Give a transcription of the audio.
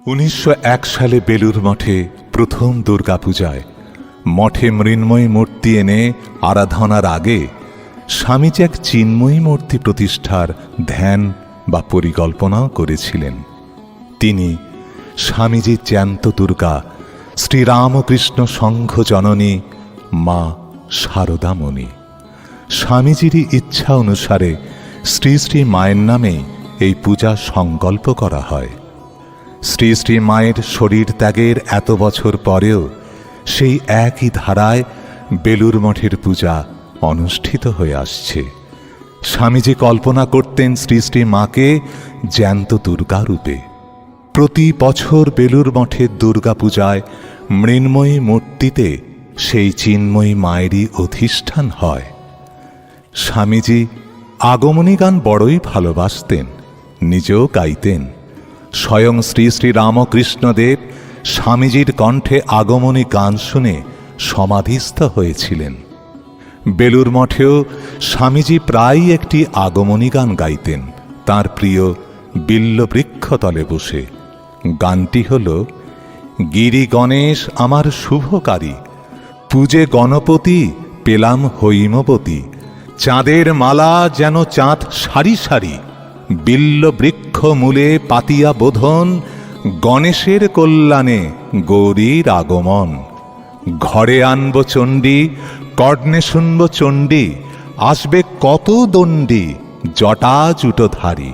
উনিশশো এক সালে বেলুর মঠে প্রথম দুর্গাপূজায় মঠে মৃন্ময়ী মূর্তি এনে আরাধনার আগে স্বামীজি এক চিন্ময়ী মূর্তি প্রতিষ্ঠার ধ্যান বা পরিকল্পনাও করেছিলেন। তিনি স্বামীজি জ্যান্ত দুর্গা শ্রীরামকৃষ্ণ সংঘ জননী মা শারদামণি স্বামীজিরই ইচ্ছা অনুসারে শ্রী শ্রী মায়ের নামে এই পূজা সংকল্প করা হয়। শ্রী শ্রী মায়ের শরীর ত্যাগের এত বছর পরেও সেই একই ধারায় বেলুর মঠের পূজা অনুষ্ঠিত হয়ে আসছে। স্বামীজি কল্পনা করতেন শ্রী শ্রী মাকে জ্যান্ত দুর্গা রূপে প্রতি বছর বেলুর মঠের দুর্গাপূজায় মৃন্ময়ী মূর্তিতে সেই চিন্ময়ী মায়েরই অধিষ্ঠান হয়। স্বামীজি আগমনী গান বড়ই ভালোবাসতেন, নিজেও গাইতেন। স্বয়ং শ্রী শ্রী রামকৃষ্ণদেব স্বামীজির কণ্ঠে আগমনী গান শুনে সমাধিস্থ হয়েছিলেন। বেলুর মঠেও স্বামীজি প্রায়ই একটি আগমনী গান গাইতেন। তার প্রিয় বিল্ল বৃক্ষতলে বসে। গানটি হল, গিরি গণেশ আমার শুভকারী, পূজে গণপতি পেলাম হৈমবতী, চাঁদের মালা যেন চাঁদ সারি সারি বিল্ল বৃক্ষ মূলে পাতিয়া বোধন, গণেশের কল্যাণে গৌরীর আগমন। ঘরে আনব চণ্ডী, কর্ণে শুনব চণ্ডী, আসবে কত দণ্ডী, জটা জুটোধারী।